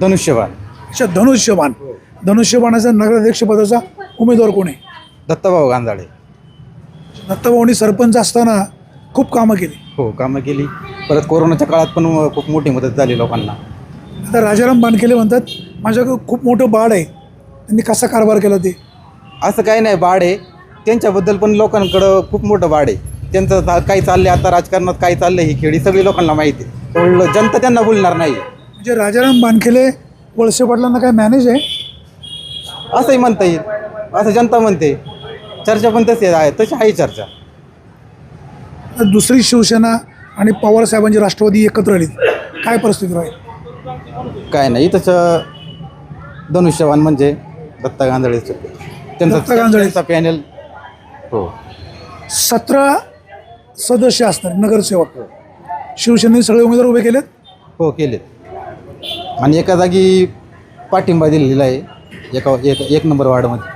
धनुष्यबाण. अच्छा धनुष्यबाण. धनुष्यबाणाचा नगराध्यक्षपदाचा उमेदवार कोण आहे? दत्ताभाऊ गांजाडे. दत्ताभाऊनी सरपंच असताना खूप कामं केली. हो कामं केली. परत कोरोनाच्या काळात पण खूप मोठी मदत झाली लोकांना. आता राजाराम बानकेले म्हणतात माझ्याकडं खूप मोठं बाळ आहे. त्यांनी कसा कारभार केला ते? असं काही नाही बाड आहे. त्यांच्याबद्दल पण लोकांकडं खूप मोठं बाड आहे. त्यांचं चा- काही चाललंय आता राजकारणात काय चाललंय ही खेळी सगळी लोकांना माहिती आहे. त्यामुळे जनता त्यांना बोलणार नाही. म्हणजे राजाराम बानखेले वळसे पाटलांना काय मॅनेज आहे? असंही म्हणता येईल. असं जनता म्हणते. चर्चा पण तशी आहे तशी आहे चर्चा. तर दुसरी शिवसेना आणि पवार साहेबांची राष्ट्रवादी एकत्र आली काय परिस्थिती राहील? काय नाही तसं धनुष्यवान म्हणजे दत्ता गांधळेचं. त्यांचा दत्ता गांधळे. त्यांचा पॅनल हो. सतरा सदस्य असणार नगरसेवक. शिवसेनेने सगळे उमेदवार उभे केलेत? हो केलेत. आणि एका जागी पाठिंबा दिलेला आहे. एका एक एक नंबर वार्डमध्ये.